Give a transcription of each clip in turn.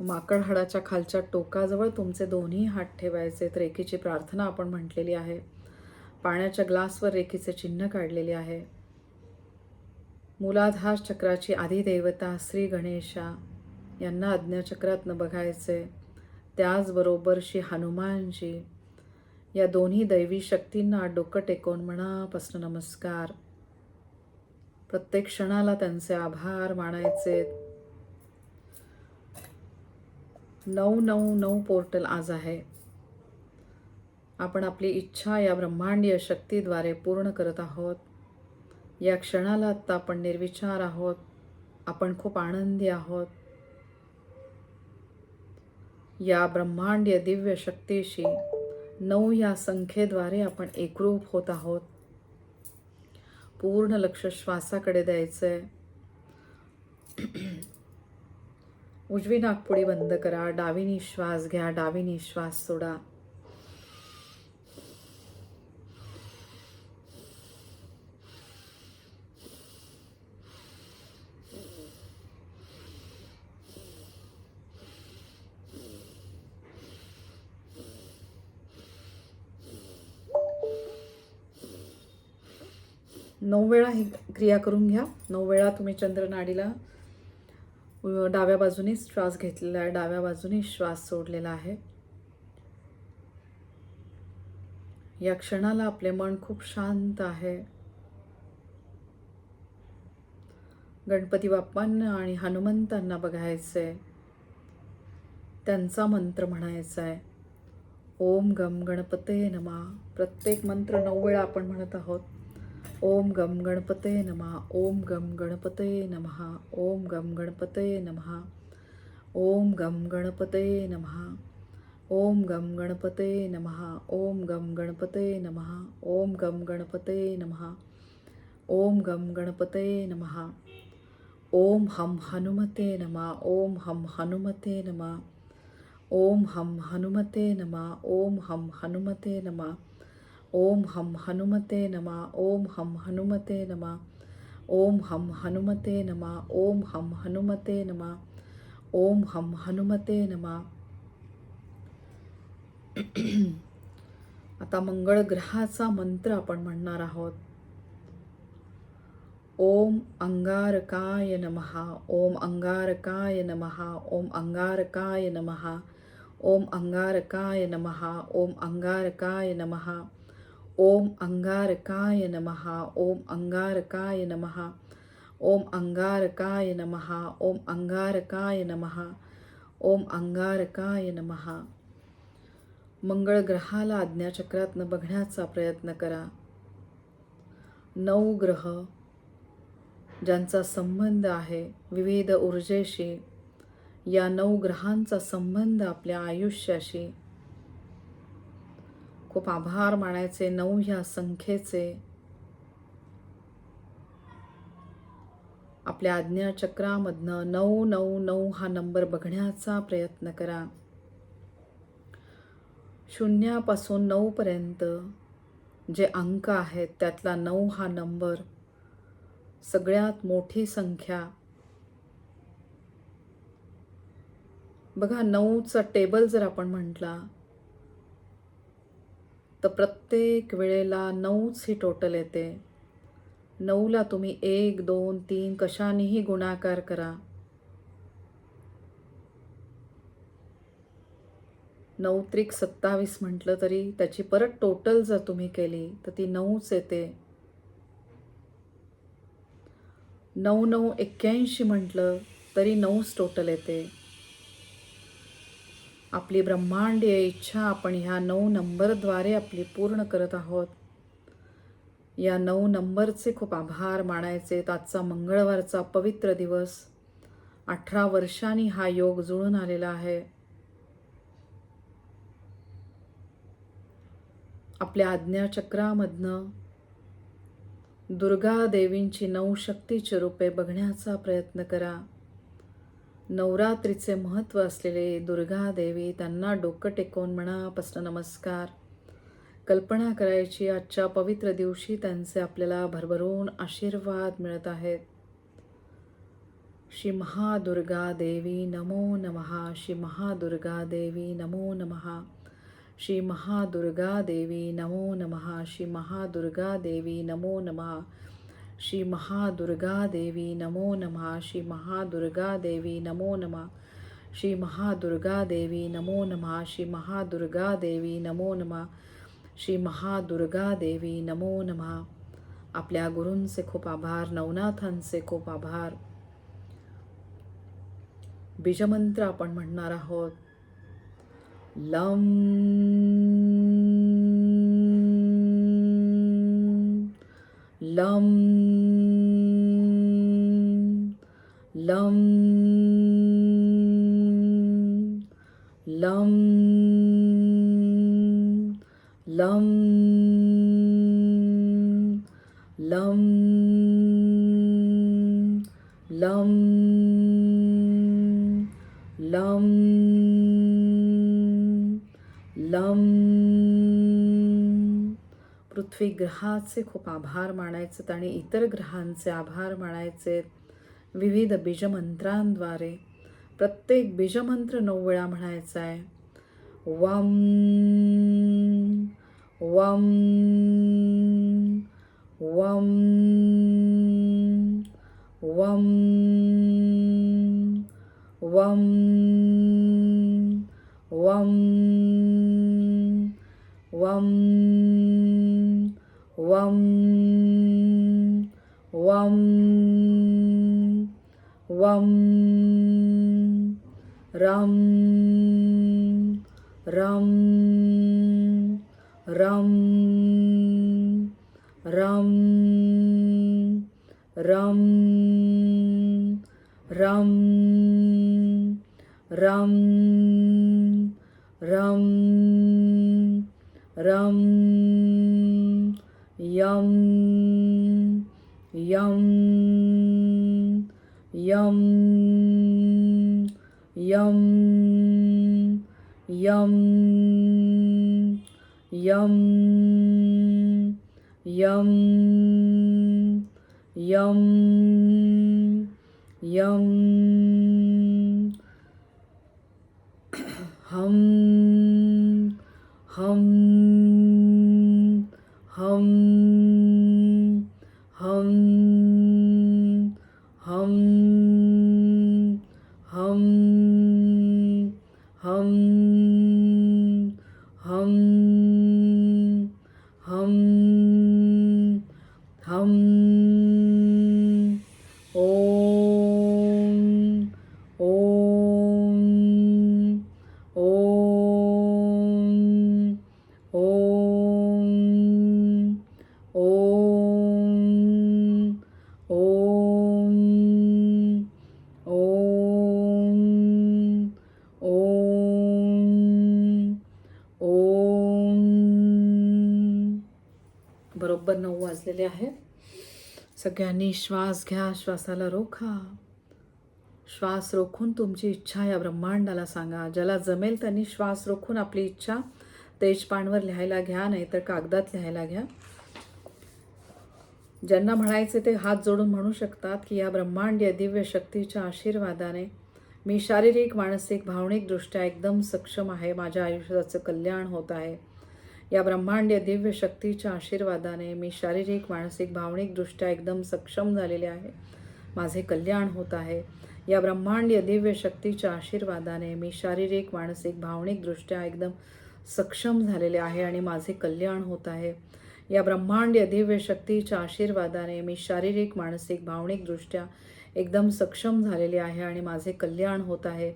माकड हाडाच्या खालच्या टोकाजवळ तुमचे दोन्ही हात ठेवायचे रेखीची प्रार्थना आपण म्हटलेली आहे. पाण्याच्या ग्लासवर रेखीचे चिन्ह काढलेले आहे. मुलाधार चक्राची आदिदेवता श्री गणेशा यांना आज्ञाचक्रातनं बघायचे. त्याचबरोबर श्री हनुमानजी या दोन्ही दैवी शक्तींना डोकं टेकवून मनापासून नमस्कार. प्रत्येक क्षणाला त्यांचे आभार मानायचे. नऊ नऊ नऊ पोर्टल आज आहे. आपण आपली इच्छा या ब्रह्मांडीय शक्तीद्वारे पूर्ण करत आहोत. या क्षणाला आत्ता आपण निर्विचार आहोत. आपण खूप आनंदी आहोत. या ब्रह्मांडीय दिव्य शक्तीशी नऊ या संख्येद्वारे आपण एकरूप होत आहोत. पूर्ण लक्ष श्वासाकडे द्यायचं आहे उजवी नागपुडी बंद करा. डावीनी श्वास घ्या. डावीनी श्वास सोडा. नऊ वेळा ही क्रिया करून घ्या. नऊ वेळा तुम्ही चंद्रनाडीला डाव्या बाजूने श्वास घेतलेला आहे डाव्या बाजूने श्वास सोडलेला आहे. या क्षणाला आपले मन खूप शांत आहे. गणपती बाप्पांना आणि हनुमंतांना बघायचंय. त्यांचा मंत्र म्हणायचा आहे ओम गम गणपते नमा. प्रत्येक मंत्र नऊ वेळा आपण म्हणत आहोत. ओम गम गणपते नमः ओम गम गणपते नमः ओम गम गणपते नमः ओम गम गणपते नमः ओम गम गणपते नमः ओम गम गणपते नमः ओम गम गणपते नमः ओम गम गणपते नमः ओम हम हनुमते नमः ओम हम हनुमते नमः ओम हम हनुमते नमः ओम हम हनुमते नमः ओम हम हनुमते नमः ओम हम हनुमते नमः ओम हम हनुमते नमः ओम हम हनुमते नमः ओम हम हनुमते नमः। आता मंगळ ग्रहाचा मंत्र आपण म्हणणार आहोत. ओम अंगारकाय नमः ओम अंगारकाय नमः ओम अंगारकाय नमः ओम अंगारकाय नमः ओम अंगारकाय नमः। ओम अंगारकाय नमः ओम अंगारकाय नमः ओम अंगारकाय नमः ओम अंगारकाय नमः ओम अंगारकाय नमः. मंगळ ग्रहाला आज्ञाचक्रातनं बघण्याचा प्रयत्न करा. नऊ ग्रह ज्यांचा संबंध आहे विविध ऊर्जेशी या नऊ ग्रहांचा संबंध आपल्या आयुष्याशी खूप आभार मानायचे नऊ ह्या संख्येचे. आपल्या आज्ञाचक्रामधनं नऊ नऊ नऊ हा नंबर बघण्याचा प्रयत्न करा. शून्यापासून नऊपर्यंत जे अंक आहेत त्यातला नऊ हा नंबर सगळ्यात मोठी संख्या. बघा नऊचा टेबल जर आपण म्हटला तर प्रत्येक वेळेला नऊच ही टोटल येते. नऊला तुम्ही एक दोन तीन कशानेही गुणाकार करा. नऊ त्रिक सत्तावीस म्हटलं तरी त्याची परत टोटल जर तुम्ही केली तर ती नऊच येते. नऊ नऊ एक्क्याऐंशी म्हटलं तरी नऊच टोटल येते. आपली ब्रह्मांडीय इच्छा आपण ह्या नऊ नंबरद्वारे आपली पूर्ण करत आहोत. या नऊ नंबरचे खूप आभार मानायचे. आजचा मंगळवारचा पवित्र दिवस. अठरा वर्षांनी हा योग जुळून आलेला आहे. आपल्या आज्ञाचक्रामधनं दुर्गा देवींची नऊ शक्तीची रूपे बघण्याचा प्रयत्न करा. नवरात्रीचे महत्त्व असलेले दुर्गा देवी त्यांना डोकं टेकवून मनापासून नमस्कार. कल्पना करायची आजच्या पवित्र दिवशी त्यांचे आपल्याला भरभरून आशीर्वाद मिळत आहेत. श्री महादुर्गा देवी नमो नमहा श्री महादुर्गा देवी नमो नमहा श्री महादुर्गा देवी नमो नमहा श्री महादुर्गा देवी नमो नमः. श्री महादुर्गादेवी नमो नमः श्री महादुर्गादेवी नमो नमः श्री महादुर्गादेवी नमो नमः श्री महादुर्गादेवी नमो नमः श्री महादुर्गादेवी नमो नमः. आपल्या गुरूंचे खूप आभार नवनाथांचे खूप आभार. बीजमंत्र आपण म्हणणार आहोत. लम lum lum lum lum lum lum. पृथ्वी ग्रहाचे खूप आभार मानायचे आणि इतर ग्रहांचे आभार मानायचे. विविध बीजमंत्रांद्वारे प्रत्येक बीजमंत्र नऊ वेळा म्हणायचा आहे. वम वम वम वम वम वम वम வம் வம் வம் ரம் ரம் ரம் ரம் ரம் ரம் ரம் ரம் ரம் yum. Yum. Yum. Yum. Yum. Yum. Yum. Yum. Yum. Hum. Hum. घेतलेले आहे. सगळ्यांनी श्वास घ्या श्वासाला रोखा. श्वास रोखून तुमची इच्छा या ब्रह्मांडाला सांगा. ज्याला जमेल त्यांनी श्वास रोखून आपली इच्छा तेजपानवर लिहायला घ्या नाही तर कागदात लिहायला घ्या. ज्यांना म्हणायचे ते हात जोडून म्हणू शकतात की या ब्रह्मांडीय दिव्य शक्तीच्या आशीर्वादाने मी शारीरिक मानसिक भावनिकदृष्ट्या एकदम सक्षम आहे. माझ्या आयुष्याचं कल्याण होत आहे. या ब्रह्मांडीय दिव्य शक्तीच्या आशीर्वादाने मी शारीरिक मानसिक भावनिकदृष्ट्या एकदम सक्षम झालेले आहे. माझे कल्याण होत आहे. या ब्रह्मांडीय दिव्य शक्तीच्या आशीर्वादाने मी शारीरिक मानसिक भावनिकदृष्ट्या एकदम सक्षम झालेले आहे आणि माझे कल्याण होत आहे. या ब्रह्मांडीय दिव्य शक्तीच्या आशीर्वादाने मी शारीरिक मानसिक भावनिकदृष्ट्या एकदम सक्षम झालेले आहे आणि माझे कल्याण होत आहे.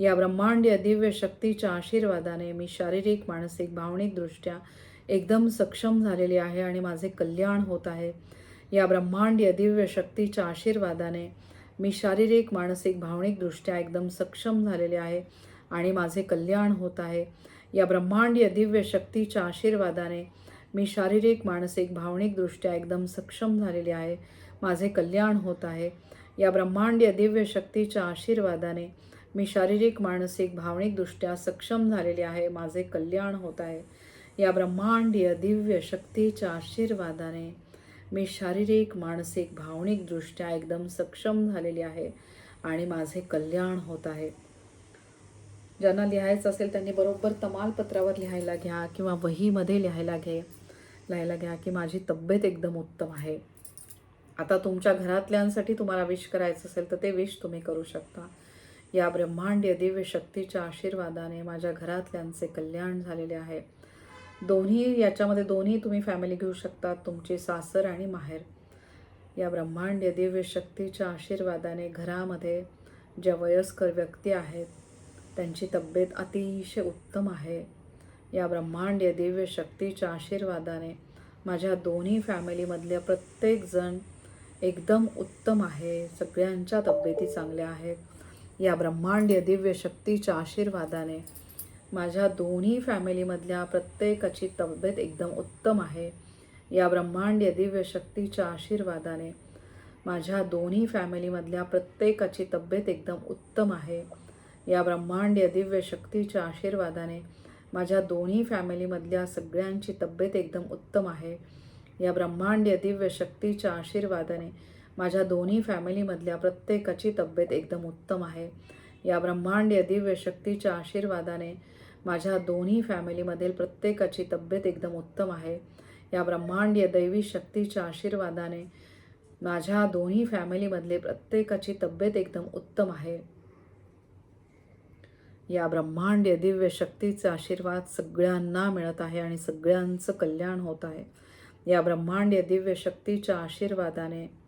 या ब्रह्मांडीय दिव्य शक्तीच्या आशीर्वादाने मी शारीरिक मानसिक भावनिकदृष्ट्या एकदम सक्षम झालेले आहे आणि माझे कल्याण होत आहे. या ब्रह्मांडीय दिव्य शक्तीच्या आशीर्वादाने मी शारीरिक मानसिक भावनिकदृष्ट्या एकदम सक्षम झालेले आहे आणि माझे कल्याण होत आहे. या ब्रह्मांडीय दिव्य शक्तीच्या आशीर्वादाने मी शारीरिक मानसिक भावनिकदृष्ट्या एकदम सक्षम झालेले आहे. माझे कल्याण होत आहे. या ब्रह्मांडीय दिव्य शक्तीच्या आशीर्वादाने मी शारीरिक मानसिक भावनिकदृष्ट्या सक्षम झालेले आहे. माझे कल्याण होत आहे. या ब्रह्मांडीय दिव्य शक्तीच्या आशीर्वादाने मी शारीरिक मानसिक भावनिकदृष्ट्या एकदम सक्षम झालेले आहे आणि माझे कल्याण होत आहे. ज्यांना लिहायचं असेल त्यांनी बरोबर तमालपत्रावर लिहायला घ्या किंवा वहीमध्ये लिहायला घे लिहायला घ्या की माझी तब्येत एकदम उत्तम आहे. आता तुमच्या घरातल्यांसाठी तुम्हाला विश करायचं असेल तर ते विश तुम्ही करू शकता. या ब्रह्मांडीय दिव्य शक्तीच्या आशीर्वादाने माझ्या घरातल्यांचे कल्याण झालेले आहे. दोन्ही याच्यामध्ये दोन्ही तुम्ही फॅमिली घेऊ शकता तुमची सासर आणि माहेर. या ब्रह्मांडीय दिव्य शक्तीच्या आशीर्वादाने घरामध्ये ज्या वयस्कर व्यक्ती आहेत त्यांची तब्येत अतिशय उत्तम आहे. या ब्रह्मांडीय दिव्य शक्तीच्या आशीर्वादाने माझ्या दोन्ही फॅमिलीमधल्या प्रत्येकजण एकदम उत्तम आहे सगळ्यांच्या तब्येती चांगल्या आहेत. या ब्रह्मांडीय दिव्य शक्तीच्या आशीर्वादाने माझ्या दोन्ही फॅमिलीमधल्या प्रत्येकाची तब्येत एकदम उत्तम आहे. या ब्रह्मांडीय दिव्य शक्तीच्या आशीर्वादाने माझ्या दोन्ही फॅमिलीमधल्या प्रत्येकाची तब्येत एकदम उत्तम आहे. या ब्रह्मांडीय दिव्य शक्तीच्या आशीर्वादाने माझ्या दोन्ही फॅमिलीमधल्या सगळ्यांची तब्येत एकदम उत्तम आहे. या ब्रह्मांडीय दिव्य शक्तीच्या आशीर्वादाने माझ्या दोन्ही फॅमिलीमधल्या प्रत्येकाची तब्येत एकदम उत्तम आहे. या ब्रह्मांडीय दिव्य शक्तीच्या आशीर्वादाने माझ्या दोन्ही फॅमिलीमधील प्रत्येकाची तब्येत एकदम उत्तम आहे. या ब्रह्मांडीय दैवी शक्तीच्या आशीर्वादाने माझ्या दोन्ही फॅमिलीमधले प्रत्येकाची तब्येत एकदम उत्तम आहे. या ब्रह्मांडीय दिव्य शक्तीचा आशीर्वाद सगळ्यांना मिळत आहे आणि सगळ्यांचं कल्याण होत आहे. या ब्रह्मांडीय दिव्य शक्तीच्या आशीर्वादाने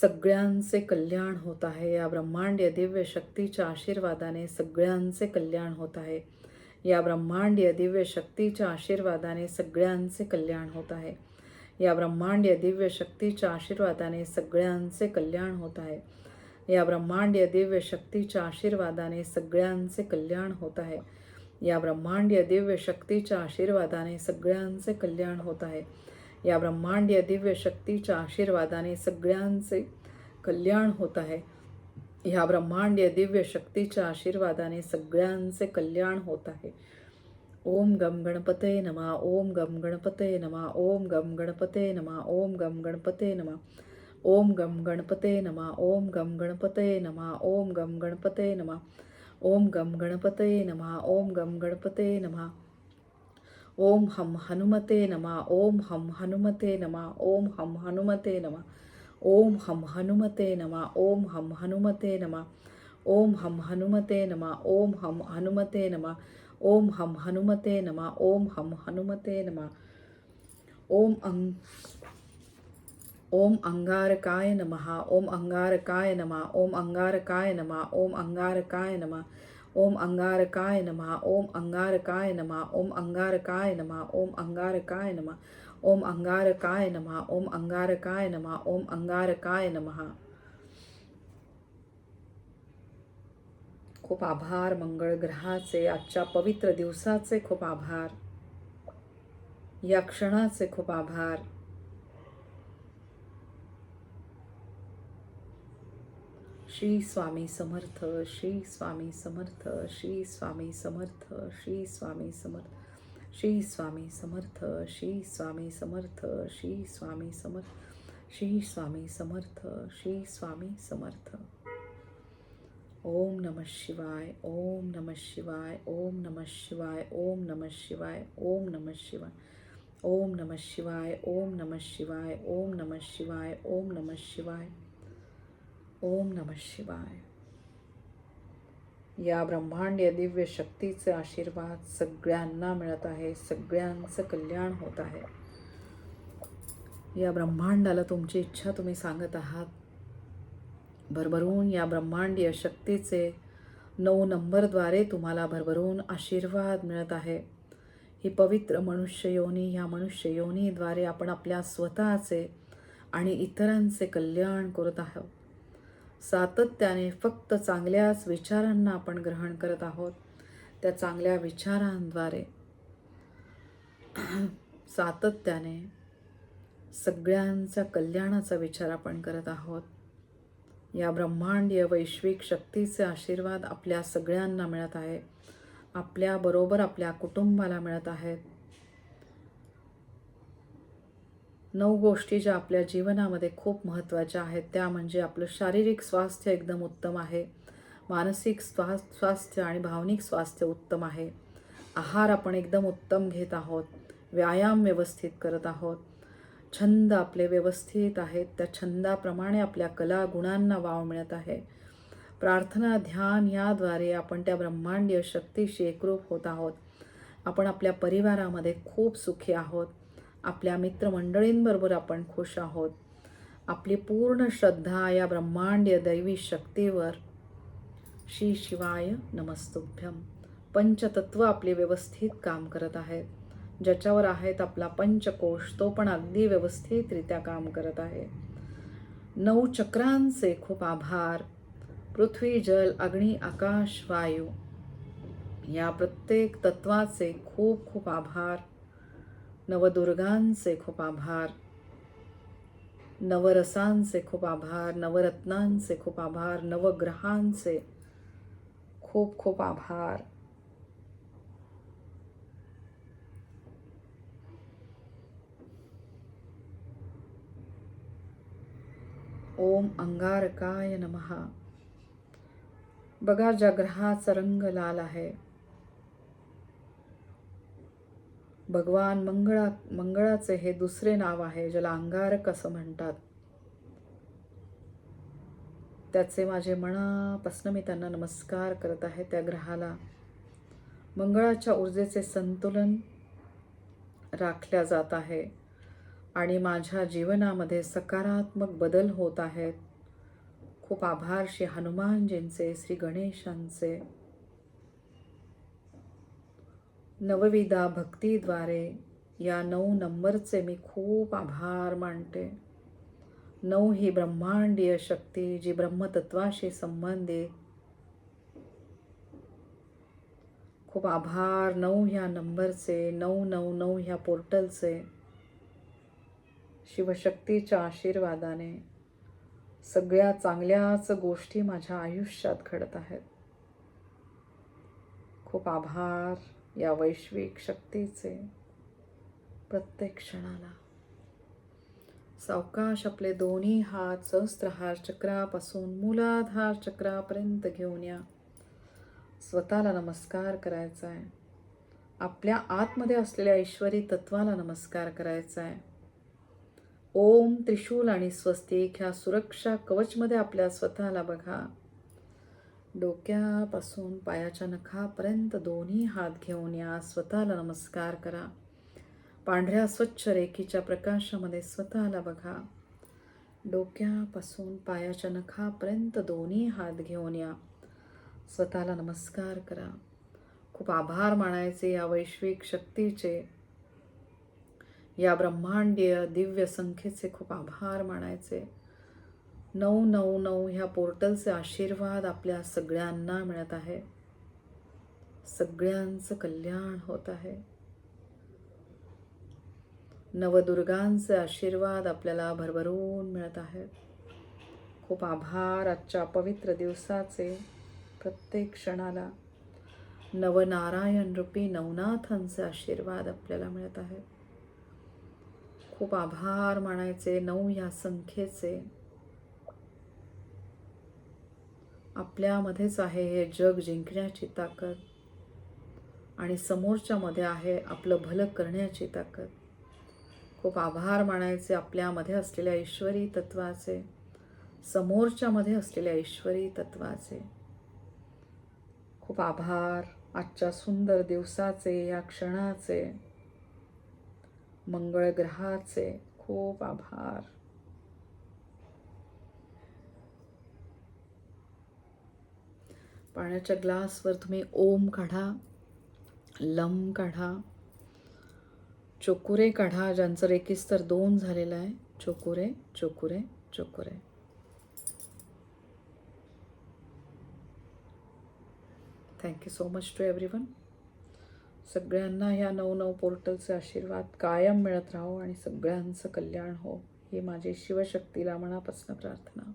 सगळ्यांचे कल्याण होत आहे. या ब्रह्मांडीय दिव्य शक्तीच्या आशीर्वादाने सगळ्यांचे कल्याण होत आहे. या ब्रह्मांडीय दिव्य शक्तीच्या आशीर्वादाने सगळ्यांचे कल्याण होत आहे. या ब्रह्मांडीय दिव्य शक्तीच्या आशीर्वादाने सगळ्यांचे कल्याण होत आहे. या ब्रह्मांडीय दिव्य शक्तीच्या आशीर्वादाने सगळ्यांचे कल्याण होत आहे. या ब्रह्मांडीय दिव्य शक्तीच्या आशीर्वादाने सगळ्यांचे कल्याण होत आहे. या ब्रह्मांडीय दिव्य शक्तीच्या आशीर्वादाने सगळ्यांचे कल्याण होत आहे ह्या ब्रह्मांडीय दिव्य शक्तीच्या आशीर्वादाने सगळ्यांचे कल्याण होत आहे ओम गम गणपते नमा, ओम गम गणपते नमा, ओम गम गणपते नमा, ओम गम गणपते नमा, ओम गम गणपते नमा, ओम गम गणपते नमा, ओम गम गणपते नमा, ओम गम गणपते नमा, ओम गम गणपते नमा ओम हम हनुमते नमा ओम हम हनुमते नमा ओम हम हनुमते नमा ओम हम हनुमते नमा ओम हम हनुमते नमा ओम हम हनुमते नमा ओम हम हनुमते नमा ओम हम हनुमते नमा ओम हम हनुमते नमा ओम अंग ओम अंगारकाय नमः ओम अंगारकाय नमः ओम अंगारकाय नमः ओम अंगारकाय नमः ओम अंगारकाय नमः ओम अंगारकाय नमः ओम अंगारकाय नमः ओम अंगारकाय नमः ओम अंगारकाय नमः ओम अंगारकाय नमः ओम अंगारकाय नमः। खूप आभार मंगळ ग्रहाचे आजच्या पवित्र दिवसाचे खूप आभार. या क्षणाचे खूप आभार. श्री स्वामी समर्थ श्री स्वामी समर्थ श्री स्वामी समर्थ श्री स्वामी समर्थ श्री स्वामी समर्थ श्री स्वामी समर्थ श्री स्वामी समर्थ श्री स्वामी समर्थ श्री स्वामी समर्थ. ओम नमः शिवाय ओम नमः शिवाय ओम नमः शिवाय ओम नमः शिवाय ओम नमः शिवाय ओम नमः शिवाय ओम नमः शिवाय ओम नमः शिवाय ओम नमः शिवाय. ओम नमः शिवाय. या ब्रह्मांडीय दिव्य शक्तीचे आशीर्वाद सगळ्यांना मिळत आहे सगळ्यांचं कल्याण होत आहे. या ब्रह्मांडाला तुमची इच्छा तुम्ही सांगत आहात. भरभरून या ब्रह्मांडीय शक्तीचे नऊ नंबरद्वारे तुम्हाला भरभरून आशीर्वाद मिळत आहे. ही पवित्र मनुष्य योनी ह्या मनुष्य योनीद्वारे आपण आपल्या स्वतःचे आणि इतरांचे कल्याण करत आहोत. सातत्याने फक्त चांगल्याच विचारांना आपण ग्रहण करत आहोत त्या चांगल्या विचारांद्वारे. सातत्याने सगळ्यांचा कल्याणाचा विचार आपण करत आहोत. या ब्रह्मांडीय वैश्विक शक्तीचे आशीर्वाद आपल्या सगळ्यांना मिळत आहे. आपल्याबरोबर आपल्या कुटुंबाला मिळत आहेत. नऊ गोष्टी ज्या आपल्या जीवनामध्ये खूप महत्त्वाच्या आहेत. त्या म्हणजे आपलं शारीरिक स्वास्थ्य एकदम उत्तम आहे. मानसिक स्वा स्वास्थ्य आणि भावनिक स्वास्थ्य उत्तम आहे. आहार आपण एकदम उत्तम घेत आहोत. व्यायाम व्यवस्थित करत आहोत. छंद आपले व्यवस्थित आहेत. त्या छंदाप्रमाणे आपल्या कला गुणांना वाव मिळत आहे. प्रार्थना ध्यान याद्वारे आपण त्या ब्रह्मांडीय शक्तीशी एकरूप होत आहोत. आपण आपल्या परिवारामध्ये खूप सुखी आहोत. आपल्या मित्रमंडळींबरोबर आपण खुश आहोत. आपली पूर्ण श्रद्धा या ब्रह्मांडीय दैवी शक्तीवर. श्री शिवाय नमस्तुभ्यम पंचतत्व आपले व्यवस्थित काम करत आहेत. ज्याच्यावर आहेत आपला पंचकोश तो पण अगदी व्यवस्थितरित्या काम करत आहे. नऊ चक्रांचे खूप आभार. पृथ्वी जल अग्नी आकाश वायू या प्रत्येक तत्वाचे खूप खूप आभार. नवदुर्गांचे खूप आभार. नवरसांचे खूप आभार नवरत्नांचे खूप आभार नवग्रहांचे खूप खूप आभार. ओम अंगारकाय नमहा बघा ज्या ग्रहाचा रंग लाल आहे. भगवान मंगळा मंगळाचे हे दुसरे नाव आहे ज्याला अंगारक असं म्हणतात. त्याचे माझे मनापासून मी त्यांना नमस्कार करत आहे त्या ग्रहाला. मंगळाच्या ऊर्जेचे संतुलन राखल्या जात आहे आणि माझ्या जीवनामध्ये सकारात्मक बदल होत आहेत. खूप आभार हनुमानजींचे श्री गणेशांचे. नवविदा भक्तीद्वारे या नऊ नंबरचे मी खूप आभार मानते. नऊ ही ब्रह्मांडीय शक्ती जी ब्रह्मतत्वाशी संबंधित. खूप आभार नऊ ह्या नंबरचे नऊ नऊ नऊ ह्या पोर्टलचे. शिवशक्तीच्या आशीर्वादाने सगळ्या चांगल्याच गोष्टी माझ्या आयुष्यात घडत आहेत. खूप आभार. या वैश्विक शक्तीचे प्रत्येक क्षणाला. सावकाश आपले दोन्ही हात सहस्त्रहार चक्रापासून मूलाधार चक्रापर्यंत घेऊन या. स्वतःला नमस्कार करायचा आहे आपल्या आतमध्ये असलेल्या ईश्वरी तत्वाला नमस्कार करायचा आहे ओम त्रिशूल आणि स्वस्तिक ह्या सुरक्षा कवचमध्ये आपल्या स्वतःला बघा. डोक्यापासून पायाच्या नखापर्यंत दोन्ही हात घेऊन या स्वतःला नमस्कार करा. पांढऱ्या स्वच्छ रेखीच्या प्रकाशामध्ये स्वतःला बघा. डोक्यापासून पायाच्या नखापर्यंत दोन्ही हात घेऊन या. स्वतःला नमस्कार करा. खूप आभार मानायचे या वैश्विक शक्तीचे. या ब्रह्मांडीय दिव्य संख्येचे खूप आभार मानायचे. नऊ नऊ नऊ ह्या पोर्टलचे आशीर्वाद आपल्या सगळ्यांना मिळत आहे. सगळ्यांचं कल्याण होत आहे. नवदुर्गांचे आशीर्वाद आपल्याला भरभरून मिळत आहेत खूप आभार आजच्या पवित्र दिवसाचे प्रत्येक क्षणाला. नवनारायण रूपी नवनाथांचे आशीर्वाद आपल्याला मिळत आहेत खूप आभार मानायचे नऊ ह्या संख्येचे. आपल्यामध्येच आहे हे जग जिंकण्याची ताकद. आणि समोरच्यामध्ये आहे आपलं भलं करण्याची ताकद. खूप आभार मानायचे आपल्यामध्ये असलेल्या ईश्वरी तत्वाचे. समोरच्यामध्ये असलेल्या ईश्वरी तत्वाचे. खूप आभार आजच्या सुंदर दिवसाचे या क्षणाचे. मंगळ ग्रहाचे खूप आभार. पाण्याच्या ग्लासवर तुम्ही ओम काढा लम काढा चोकुरे काढा ज्यांचं रेकिस्तर दोन झालेलं आहे. चोकुरे चोकुरे चोकुरे. Thank you so much to everyone सगळ्यांना ह्या नऊ नऊ पोर्टलचे आशीर्वाद कायम मिळत राहो आणि सगळ्यांचं कल्याण हो. ही माझी शिवशक्तीला मनापासून प्रार्थना.